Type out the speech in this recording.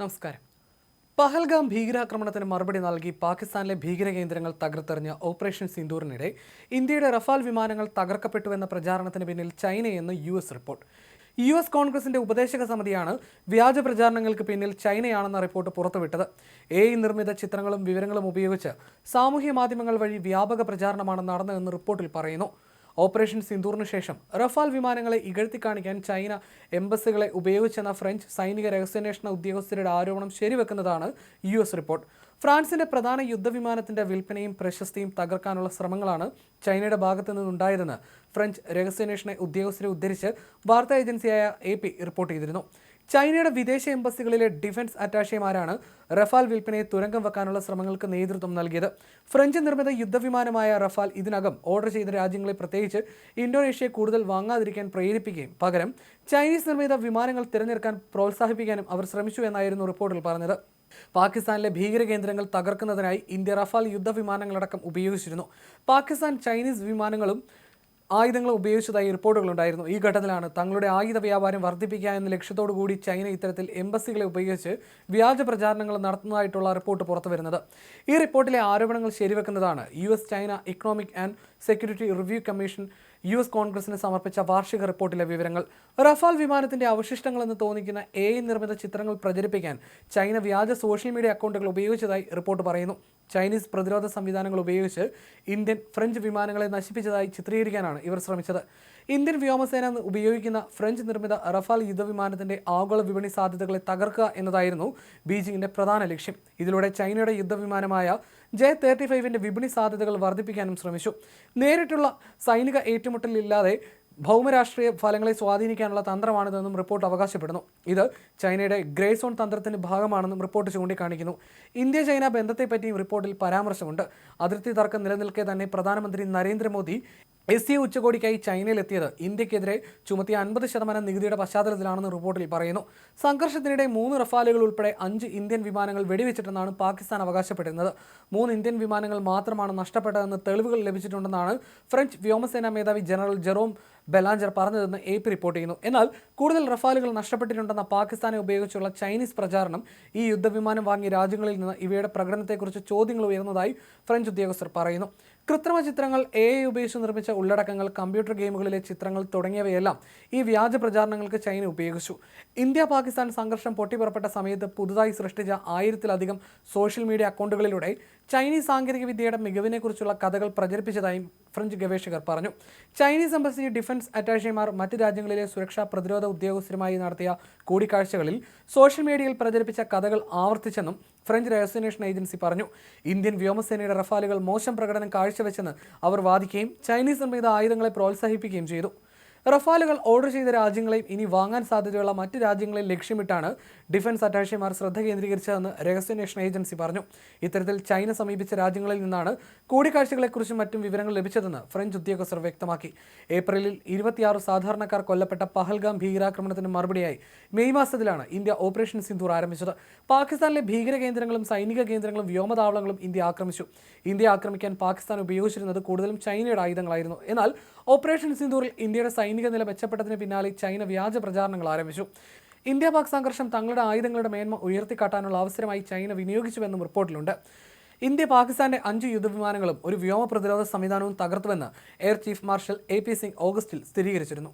നമസ്കാരം. പഹൽഗാം ഭീകരാക്രമണത്തിന് മറുപടി നൽകി പാകിസ്ഥാനിലെ ഭീകര കേന്ദ്രങ്ങൾ തകർത്തെറിഞ്ഞ ഓപ്പറേഷൻ സിന്ദൂറിനിടെ ഇന്ത്യയുടെ റഫാൽ വിമാനങ്ങൾ തകർക്കപ്പെട്ടുവെന്ന പ്രചാരണത്തിന് പിന്നിൽ ചൈനയെന്ന് U S report. U S കോൺഗ്രസിന്റെ ഉപദേശക സമിതിയാണ് വ്യാജ പ്രചാരണങ്ങൾക്ക് പിന്നിൽ ചൈനയാണെന്ന റിപ്പോർട്ട് പുറത്തുവിട്ടത്. എ നിർമ്മിത ചിത്രങ്ങളും വിവരങ്ങളും ഉപയോഗിച്ച് സാമൂഹ്യ മാധ്യമങ്ങൾ വഴി വ്യാപക പ്രചാരണമാണ് നടന്നതെന്ന് റിപ്പോർട്ടിൽ പറയുന്നു. ഓപ്പറേഷൻ സിന്ദൂറിന് ശേഷം റഫാൽ വിമാനങ്ങളെ ഇകഴ്ത്തി കാണിക്കാൻ ചൈന എംബസികളെ ഉപയോഗിച്ചെന്ന ഫ്രഞ്ച് സൈനിക രഹസ്യാന്വേഷണ ഉദ്യോഗസ്ഥരുടെ ആരോപണം ശരിവെക്കുന്നതാണ് യു എസ് റിപ്പോർട്ട്. ഫ്രാൻസിന്റെ പ്രധാന യുദ്ധവിമാനത്തിന്റെ വിൽപ്പനയും പ്രശസ്തിയും തകർക്കാനുള്ള ശ്രമങ്ങളാണ് ചൈനയുടെ ഭാഗത്തു നിന്നുണ്ടായതെന്ന് ഫ്രഞ്ച് രഹസ്യാന്വേഷണ ഉദ്യോഗസ്ഥരെ ഉദ്ധരിച്ച് വാർത്താ ഏജൻസിയായ എ റിപ്പോർട്ട് ചെയ്തിരുന്നു. ചൈനയുടെ വിദേശ എംബസികളിലെ ഡിഫൻസ് അറ്റാഷേമാരാണ് റഫാൽ വിൽപ്പനയെ തുരങ്കം വെക്കാനുള്ള ശ്രമങ്ങൾക്ക് നേതൃത്വം നൽകിയത്. ഫ്രഞ്ച് നിർമ്മിത യുദ്ധവിമാനമായ റഫാൽ ഇതിനകം ഓർഡർ ചെയ്ത രാജ്യങ്ങളെ പ്രത്യേകിച്ച് ഇന്തോനേഷ്യയെ കൂടുതൽ വാങ്ങാതിരിക്കാൻ പ്രേരിപ്പിക്കുകയും പകരം ചൈനീസ് നിർമ്മിത വിമാനങ്ങൾ തിരഞ്ഞെടുക്കാൻ പ്രോത്സാഹിപ്പിക്കാനും അവർ ശ്രമിച്ചു എന്നായിരുന്നു റിപ്പോർട്ടിൽ പറഞ്ഞത്. പാകിസ്ഥാനിലെ ഭീകര കേന്ദ്രങ്ങൾ തകർക്കുന്നതിനായി ഇന്ത്യ റഫാൽ യുദ്ധവിമാനങ്ങളടക്കം ഉപയോഗിച്ചിരുന്നു. പാകിസ്ഥാൻ ചൈനീസ് വിമാനങ്ങളും ആയുധങ്ങൾ ഉപയോഗിച്ചതായി റിപ്പോർട്ടുകളുണ്ടായിരുന്നു. ഈ ഘട്ടത്തിലാണ് തങ്ങളുടെ ആയുധ വ്യാപാരം വർദ്ധിപ്പിക്കുക എന്ന ലക്ഷ്യത്തോടു കൂടി ചൈന ഇത്തരത്തിൽ എംബസികളെ ഉപയോഗിച്ച് വ്യാജ പ്രചാരണങ്ങൾ നടത്തുന്നതായിട്ടുള്ള റിപ്പോർട്ട് പുറത്തുവരുന്നത്. ഈ റിപ്പോർട്ടിലെ ആരോപണങ്ങൾ ശരിവെക്കുന്നതാണ് U China economic and security review commission U S കോൺഗ്രസിന് സമർപ്പിച്ച വാർഷിക റിപ്പോർട്ടിലെ വിവരങ്ങൾ. റഫാൽ വിമാനത്തിന്റെ അവശിഷ്ടങ്ങളെന്ന് തോന്നിക്കുന്ന എ നിർമ്മിത ചിത്രങ്ങൾ പ്രചരിപ്പിക്കാൻ ചൈന വ്യാജ സോഷ്യൽ മീഡിയ അക്കൗണ്ടുകൾ ഉപയോഗിച്ചതായി റിപ്പോർട്ട് പറയുന്നു. ചൈനീസ് പ്രതിരോധ സംവിധാനങ്ങൾ ഉപയോഗിച്ച് ഇന്ത്യൻ ഫ്രഞ്ച് വിമാനങ്ങളെ നശിപ്പിച്ചതായി ചിത്രീകരിക്കാനാണ് ഇവർ ശ്രമിച്ചത്. ഇന്ത്യൻ വ്യോമസേന ഉപയോഗിക്കുന്ന ഫ്രഞ്ച് നിർമ്മിത റഫാൽ യുദ്ധവിമാനത്തിന്റെ ആഗോള വിപണി സാധ്യതകളെ തകർക്കുക എന്നതായിരുന്നു ബീജിംഗിന്റെ പ്രധാന ലക്ഷ്യം. ഇതിലൂടെ ചൈനയുടെ യുദ്ധവിമാനമായ ജെ തേർട്ടി ഫൈവിന്റെ വിപണി സാധ്യതകൾ വർദ്ധിപ്പിക്കാനും ശ്രമിച്ചു. നേരിട്ടുള്ള സൈനിക ഏറ്റുമുട്ടലില്ലാതെ ഭൗമരാഷ്ട്രീയ ഫലങ്ങളെ സ്വാധീനിക്കാനുള്ള തന്ത്രമാണിതെന്നും റിപ്പോർട്ട് അവകാശപ്പെടുന്നു. ഇത് ചൈനയുടെ ഗ്രേ സോൺ തന്ത്രത്തിന്റെ ഭാഗമാണെന്നും റിപ്പോർട്ട് ചൂണ്ടിക്കാണിക്കുന്നു. ഇന്ത്യ ചൈന ബന്ധത്തെപ്പറ്റിയും റിപ്പോർട്ടിൽ പരാമർശമുണ്ട്. അതിർത്തി തർക്കം നിലനിൽക്കെ തന്നെ പ്രധാനമന്ത്രി നരേന്ദ്രമോദി എസ് സി ഉച്ചകോടിക്കായി ചൈനയിലെത്തിയത് ഇന്ത്യക്കെതിരെ ചുമത്തിയ അൻപത് ശതമാനം നികുതിയുടെ പശ്ചാത്തലത്തിലാണെന്ന് റിപ്പോർട്ടിൽ പറയുന്നു. സംഘർഷത്തിനിടെ മൂന്ന് റഫാലുകൾ ഉൾപ്പെടെ അഞ്ച് ഇന്ത്യൻ വിമാനങ്ങൾ വെടിവെച്ചിട്ടെന്നാണ് പാകിസ്ഥാൻ അവകാശപ്പെട്ടിരുന്നത് മൂന്ന് ഇന്ത്യൻ വിമാനങ്ങൾ മാത്രമാണ് നഷ്ടപ്പെട്ടതെന്ന് തെളിവുകൾ ലഭിച്ചിട്ടുണ്ടെന്നാണ് ഫ്രഞ്ച് വ്യോമസേനാ മേധാവി ജനറൽ ജെറോം ബെലാഞ്ചർ പറഞ്ഞതെന്ന് എ പി റിപ്പോർട്ട് ചെയ്യുന്നു. എന്നാൽ കൂടുതൽ റഫാലുകൾ നഷ്ടപ്പെട്ടിട്ടുണ്ടെന്ന പാകിസ്ഥാനെ ഉപയോഗിച്ചുള്ള ചൈനീസ് പ്രചാരണം ഈ യുദ്ധവിമാനം വാങ്ങിയ രാജ്യങ്ങളിൽ നിന്ന് ഇവയുടെ പ്രകടനത്തെക്കുറിച്ച് ചോദ്യങ്ങൾ ഉയർന്നതായി ഫ്രഞ്ച് ഉദ്യോഗസ്ഥർ പറയുന്നു. കൃത്രിമ ചിത്രങ്ങൾ എ ഐ ഉപയോഗിച്ച് നിർമ്മിച്ച ഉള്ളടക്കങ്ങൾ കമ്പ്യൂട്ടർ ഗെയിമുകളിലെ ചിത്രങ്ങൾ തുടങ്ങിയവയെല്ലാം ഈ വ്യാജ പ്രചാരണങ്ങൾക്ക് ചൈന ഉപയോഗിച്ചു. ഇന്ത്യ പാകിസ്ഥാൻ സംഘർഷം പൊട്ടിപ്പുറപ്പെട്ട സമയത്ത് പുതുതായി സൃഷ്ടിച്ച ആയിരത്തിലധികം സോഷ്യൽ മീഡിയ അക്കൗണ്ടുകളിലൂടെ ചൈനീസ് സാങ്കേതിക വിദ്യയുടെ മികവിനെക്കുറിച്ചുള്ള കഥകൾ പ്രചരിപ്പിച്ചതായും ഫ്രഞ്ച് ഗവേഷകർ പറഞ്ഞു. ചൈനീസ് എംബസി ഡിഫൻസ് അറ്റാഷേമാർ മറ്റ് രാജ്യങ്ങളിലെ സുരക്ഷാ പ്രതിരോധ ഉദ്യോഗസ്ഥരുമായി നടത്തിയ കൂടിക്കാഴ്ചകളിൽ സോഷ്യൽ മീഡിയയിൽ പ്രചരിപ്പിച്ച കഥകൾ ആവർത്തിച്ചെന്നും ഫ്രഞ്ച് രഹസ്യാന്വേഷണ ഏജൻസി പറഞ്ഞു. ഇന്ത്യൻ വ്യോമസേനയുടെ റഫാലുകൾ മോശം പ്രകടനം കാഴ്ചവെച്ചെന്ന് അവർ വാദിക്കുകയും ചൈനീസ് നിർമ്മിത ആയുധങ്ങളെ പ്രോത്സാഹിപ്പിക്കുകയും ചെയ്തു. റഫാലുകൾ ഓർഡർ ചെയ്ത രാജ്യങ്ങളെയും ഇനി വാങ്ങാൻ സാധ്യതയുള്ള മറ്റ് രാജ്യങ്ങളെ ലക്ഷ്യമിട്ടാണ് ഡിഫൻസ് അറ്റാഷേമാർ ശ്രദ്ധ കേന്ദ്രീകരിച്ചതെന്ന് രഹസ്യാന്വേഷണ ഏജൻസി പറഞ്ഞു. ഇത്തരത്തിൽ ചൈന സമീപിച്ച രാജ്യങ്ങളിൽ നിന്നാണ് കൂടിക്കാഴ്ചകളെക്കുറിച്ചും മറ്റും വിവരങ്ങൾ ലഭിച്ചതെന്ന് ഫ്രഞ്ച് ഉദ്യോഗസ്ഥർ വ്യക്തമാക്കി. ഏപ്രിലിൽ ഇരുപത്തിയാറ് സാധാരണക്കാർ കൊല്ലപ്പെട്ട പഹൽഗാം ഭീകരാക്രമണത്തിന് മറുപടിയായി മെയ് മാസത്തിലാണ് ഇന്ത്യ ഓപ്പറേഷൻ സിന്ധൂർ ആരംഭിച്ചത്. പാകിസ്ഥാനിലെ ഭീകര കേന്ദ്രങ്ങളും സൈനിക കേന്ദ്രങ്ങളും വ്യോമതാവളങ്ങളും ഇന്ത്യ ആക്രമിച്ചു. ഇന്ത്യ ആക്രമിക്കാൻ പാകിസ്ഥാൻ ഉപയോഗിച്ചിരുന്നത് കൂടുതലും ചൈനയുടെ ആയുധങ്ങളായിരുന്നു. എന്നാൽ ഓപ്പറേഷൻ സിന്ധൂറിൽ ഇന്ത്യയുടെ സൈനിക നില മെച്ചപ്പെട്ടതിന് പിന്നാലെ ചൈന വ്യാജ പ്രചാരണങ്ങൾ ആരംഭിച്ചു. ഇന്ത്യ പാക് സംഘർഷം തങ്ങളുടെ ആയുധങ്ങളുടെ മേന്മ ഉയർത്തിക്കാട്ടാനുള്ള അവസരമായി ചൈന വിനിയോഗിച്ചുവെന്നും റിപ്പോർട്ടിലുണ്ട്. ഇന്ത്യ പാകിസ്ഥാന്റെ അഞ്ച് യുദ്ധവിമാനങ്ങളും ഒരു വ്യോമ പ്രതിരോധ സംവിധാനവും തകർത്തുവെന്ന് air chief marshal A P Singh ഓഗസ്റ്റിൽ സ്ഥിരീകരിച്ചിരുന്നു.